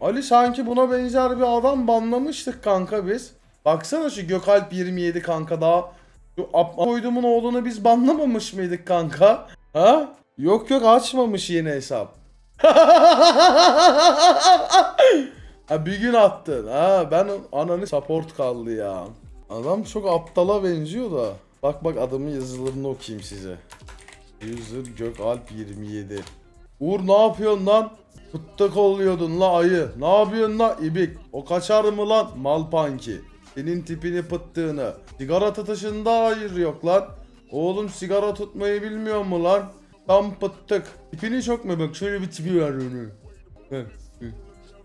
Ali sanki buna benzer bir adam banlamıştık kanka biz. Baksana şu Gökalp 27 kanka daha. Şu koydumun oğlunu biz banlamamış mıydık kanka? Ha? Yok yok açmamış yeni hesap. ha bir gün attın. Ha ben ananı support kaldı ya. Adam çok aptala benziyor da. Bak bak adamın yazılarını okuyayım size. User Gökalp 27. Uğur ne yapıyorsun lan? Fıtta kolluyordun la ayı. Ne yapıyorsun la ibik? O kaçar mı lan? Mal panki. Senin tipini pıttığını. Sigara tutuşunda hayır yok lan. Oğlum sigara tutmayı bilmiyor mu lan? Tam pıttık. Tipini çok mu bak şöyle bir tipi var onu.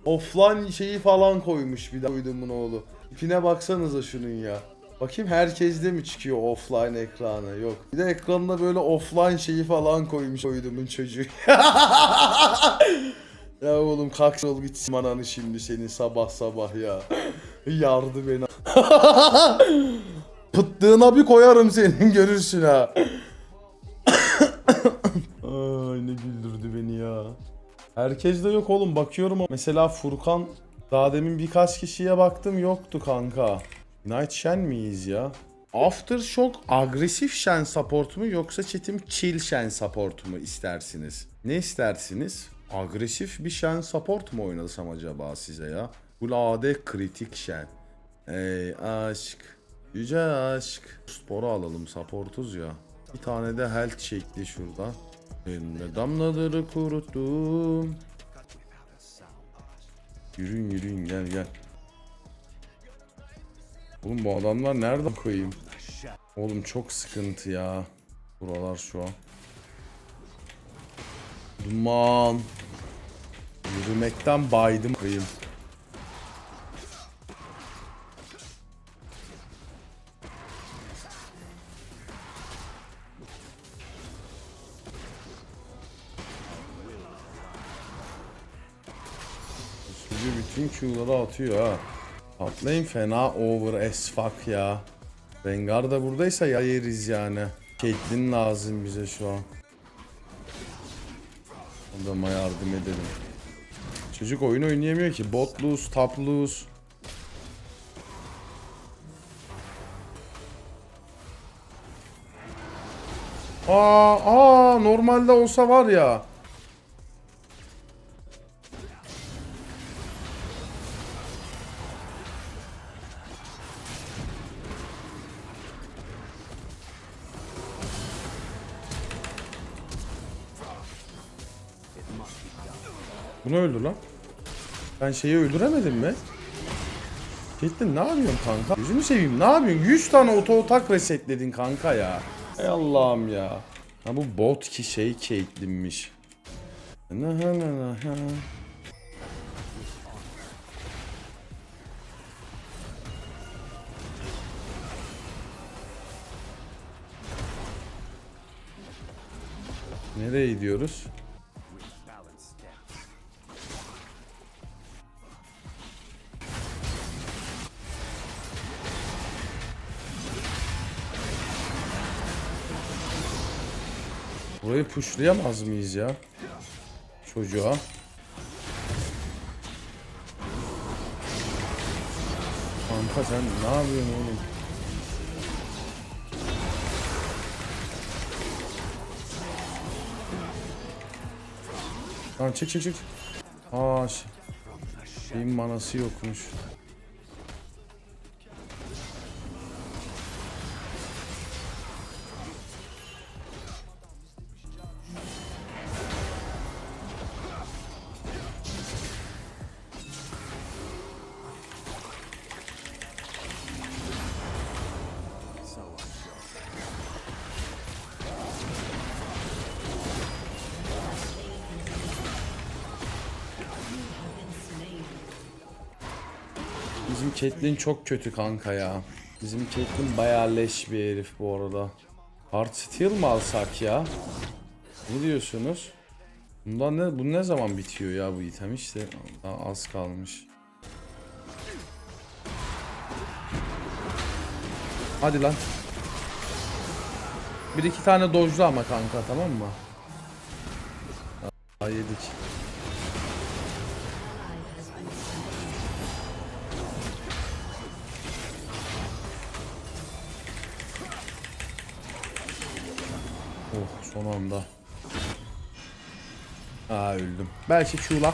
Offline şeyi falan koymuş bir daha uydumun oğlu. Tipine baksanıza şunun ya. Bakayım herkeste mi çıkıyor offline ekranı? Yok. Bir de ekranına böyle offline şeyi falan koymuş uydumun çocuğu. ya oğlum kalk ol gitsin ananı şimdi senin sabah sabah ya. Yardı beni. Pıttığına bir koyarım senin görürsün ha. Ay ne güldürdü beni ya. Herkes de yok oğlum bakıyorum ama mesela Furkan daha demin birkaç kişiye baktım yoktu kanka. Night Shen miyiz ya? Aftershock agresif Shen support mu yoksa chatim chill Shen support mu istersiniz? Ne istersiniz? Agresif bir Shen support mu oynasam acaba size ya? Bu AD kritik Shen. Ey aşk. Yüce aşk. Sporu alalım supportuz ya. Bir tane de health çekti şurada. Elime damlaları kuruttum. Yürüyün yürüyün gel gel. Oğlum bu adamlar nereden koyayım? Oğlum çok sıkıntı ya. Buralar şu an. Duman. Yürümekten baydım koyayım. Sucu bütün Q'ları atıyor ha. Atlayın fena over as fuck ya. Rengar da buradaysa ya yani. Caitlyn lazım bize şu an. Yardım edelim. Çocuk oyun oynayamıyor ki. Bot lose, top lose. Aa, aa normalde olsa var ya. Bunu öldür lan. Ben şeyi öldüremedim mi? Caitlyn ne yapıyorsun kanka? Yüzümü seveyim ne yapıyorsun? 100 tane oto atak resetledin kanka ya. Ey Allah'ım ya. Ha bu bot ki şey Caitlyn'miş. Nereye gidiyoruz? Burayı pushlayamaz mıyız ya? Çocuğa. Kanka sen ne yapıyorsun oğlum? Tamam çık çık çık. Aa şey. Şeyin manası yokmuş. Caitlyn çok kötü kanka ya. Bizim Caitlyn bayağı leş bir herif bu arada. Hard Steel mi alsak ya? Ne diyorsunuz? Bundan ne, bu ne zaman bitiyor ya bu item işte daha az kalmış. Hadi lan. Bir iki tane dojlu ama kanka tamam mı? Aa, yedik. Son anda. Aa öldüm. Belki Q'la.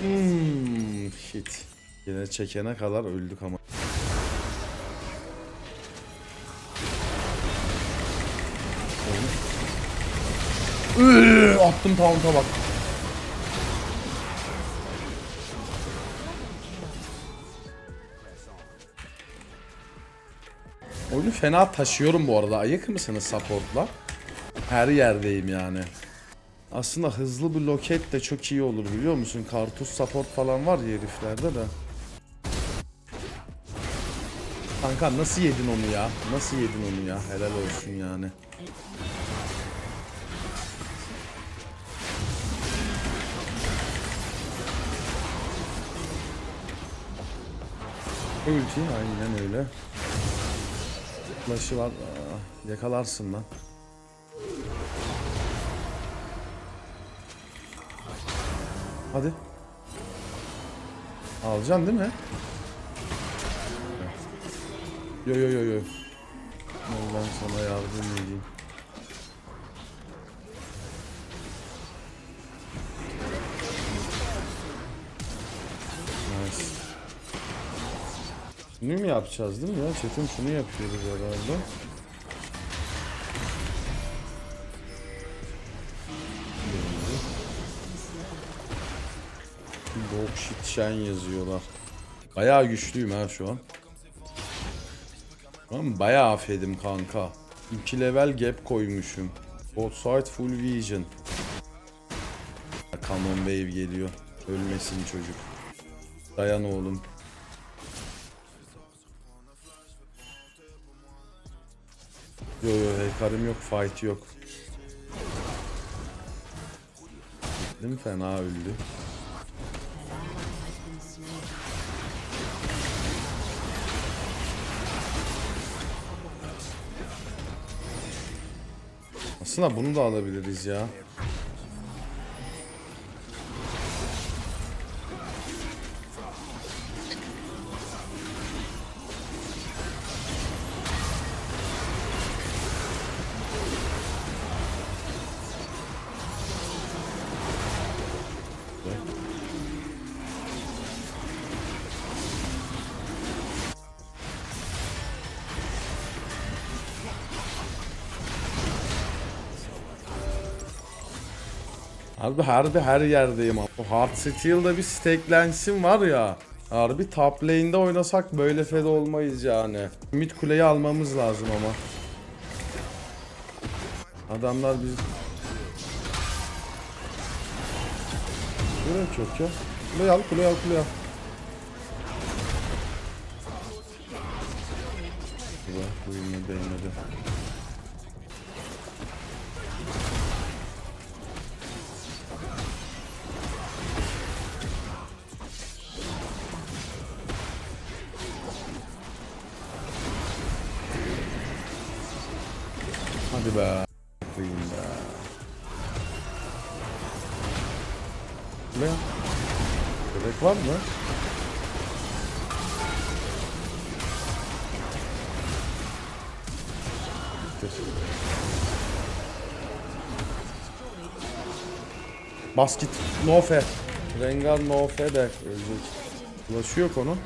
Hmm, shit. Yine çekene kadar öldük ama. Attım taunt'a bak. Oyunu fena taşıyorum bu arada. Ayık mısınız supportla? Her yerdeyim yani. Aslında hızlı bir loket de çok iyi olur biliyor musun? Kartuş support falan var ya heriflerde de. Kanka nasıl yedin onu ya? Nasıl yedin onu ya? Helal olsun yani. Ulti aynen öyle. Flash'ı var. Aa, yakalarsın lan. Hadi. Alacaksın değil mi? Yo yo yo yo. Al Ben sana yardım edeyim. Nice. Bunu mu yapacağız değil mi ya? Çetin şunu yapıyoruz herhalde. Dog shit shen yazıyorlar. Bayağı güçlüyüm ha şu an. Tamam bayağı afedim kanka. 2 level gap koymuşum. Both side full vision. Canon wave geliyor. Ölmesin çocuk. Dayan oğlum. Yo yo heykarım yok fight yok. Gittim fena öldü. Aslında bunu da alabiliriz ya. Harbi harbi her yerdeyim. O Hard Steel'da bir stacklensin var ya. Harbi top lane'de oynasak böyle fed olmayız yani. Mid kuleyi almamız lazım ama. Adamlar biz... Buraya çok ya. Kuleyi al kuleyi al kuleyi al. Bu yine değmedi. Bebek var mı? Bitir. Bas git. No fe. Rengar no fe de ölecek. Ulaşı yok onun.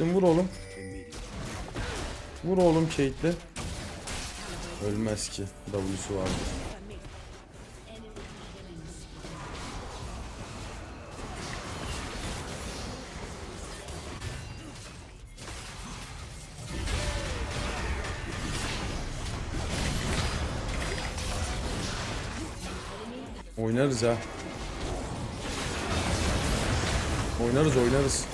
Vur oğlum. Vur oğlum Kate'le. Ölmez ki. W'su vardır. Oynarız ha. Oynarız oynarız.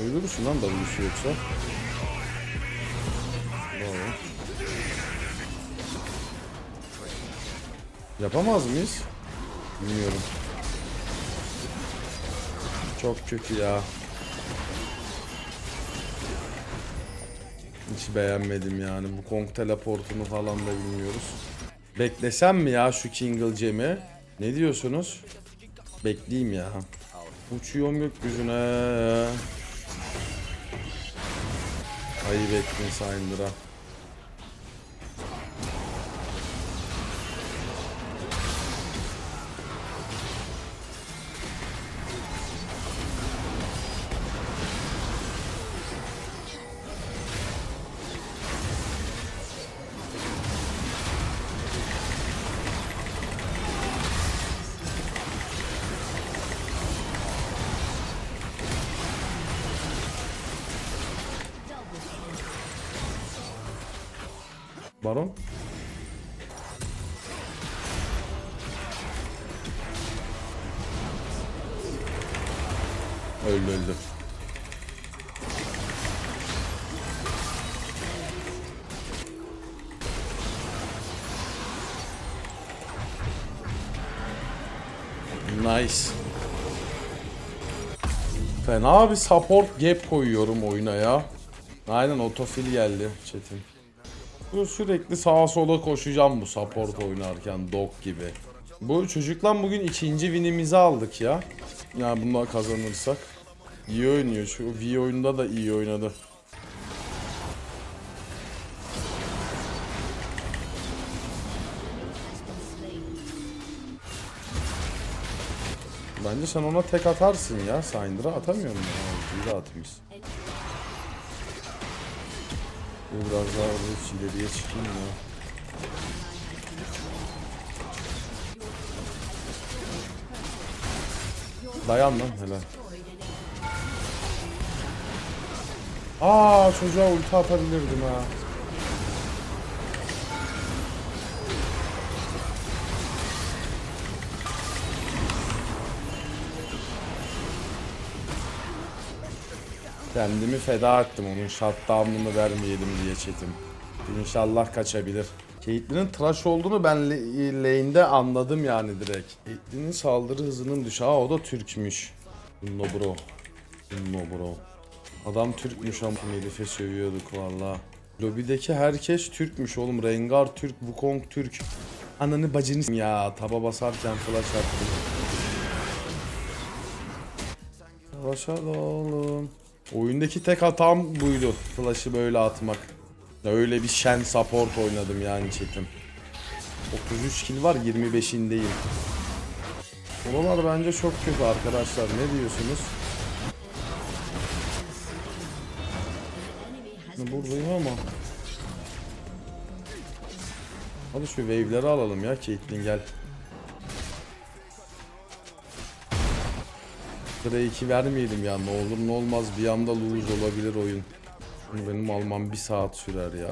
Öldürürsün lan W'su yoksa. Yapamaz mıyız? Bilmiyorum. Çok kötü ya. hiç beğenmedim yani. Bu Kong teleportunu falan da bilmiyoruz. Beklesem mi ya şu Kingle Gem'i? Ne diyorsunuz? Bekleyeyim ya. Uçuyorum gökyüzüne. Ayıp ettin Syndra. Baron. Öldü öldü. Nice. Fena bir support gap koyuyorum oyuna ya. Aynen otofil geldi Çetin. Bu sürekli sağa sola koşacağım bu support oynarken dog gibi. Bu çocukla bugün ikinci winimizi aldık ya. Ya bundan kazanırsak. İyi oynuyor şu V oyunda da iyi oynadı. Bence sen ona tek atarsın ya. Syndra atamıyor mu? İyi de atmış. Biraz daha orada ileriye çıkayım ya. Dayan lan helal. Aa çocuğa ulti atabilirdim ha. Kendimi feda ettim onun shutdown'unu vermeyelim diye çetim. İnşallah kaçabilir. Caitlyn'in tıraş olduğunu ben lane'de anladım yani direkt. Caitlyn'in saldırı hızının düşü. Aa o da Türkmüş. No bro. No bro. Adam Türkmüş ama Elif'e sövüyorduk valla. Lobideki herkes Türkmüş oğlum. Rengar Türk, Wukong Türk. Ananı bacını ya taba basarken flash attım. Savaşa da oğlum. Oyundaki tek hatam buydu. Flash'ı böyle atmak. Öyle bir şen support oynadım yani chatim. 33 kill var 25'indeyim. Oralar bence çok kötü arkadaşlar. Ne diyorsunuz? Buradayım ama. Hadi şu wave'leri alalım ya Caitlyn gel. Drake'i vermeyelim ya ne olur ne olmaz bir anda lose olabilir oyun. Bunu benim almam bir saat sürer ya.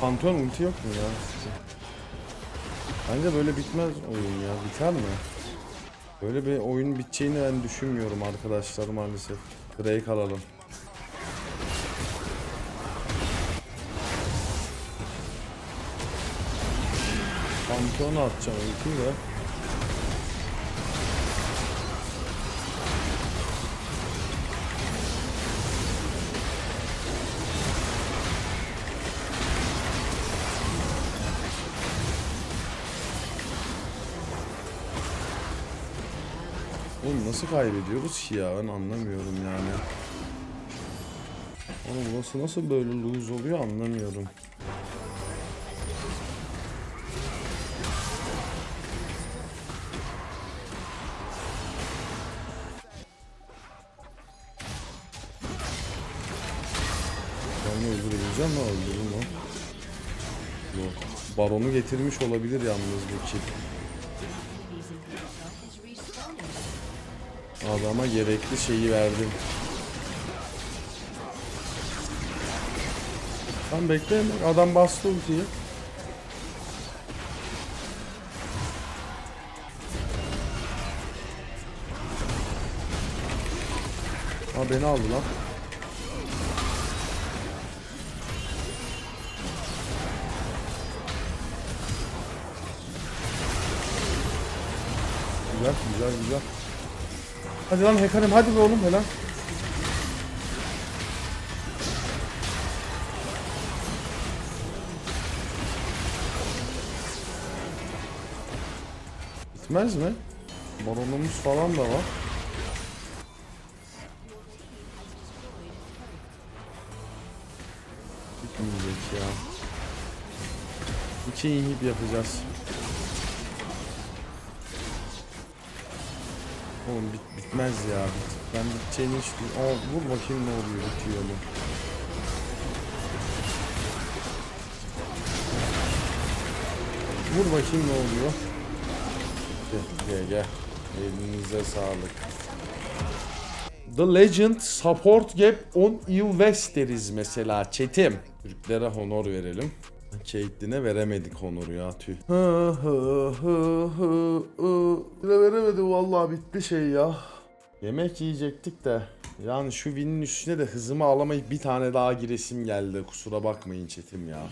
Pantheon ulti yok mu ya? Bence böyle bitmez oyun ya. Biter mi? Böyle bir oyun biteceğini ben düşünmüyorum arkadaşlar maalesef. Drake alalım. Pantheon'a atacağım ultiyi de. Oğlum nasıl kaybediyoruz ki ya ben anlamıyorum yani. Oğlum burası nasıl böyle lose oluyor anlamıyorum. Onu öldürebileceğim mi? Öldürürüm o. Yok. Baronu getirmiş olabilir yalnız bu kill. Adama gerekli şeyi verdim. Tam bekle bak adam bastı ultiyi. Ha beni aldı lan. Güzel güzel güzel. Hadi lan hacker'ım hadi be oğlum helal. Gitmez mi? Baronumuz falan da var. Bitmeyecek ya. İki inhib yapacağız. Oğlum bit bitmez ya. Bit ben biteceğini hiç... Aa, vur bakayım ne oluyor bitiyor mu? Vur bakayım ne oluyor? Gel gel gel. Elinize sağlık. The Legend Support Gap on Il West deriz mesela Çetim. Türklere honor verelim. Caitlyn'e veremedik honoru ya tüh. Hı hı hı hı hı. Bile veremedi vallahi bitti şey ya. Yemek yiyecektik de. Yani şu winin üstüne de hızımı alamayıp bir tane daha giresim geldi. Kusura bakmayın çetim ya.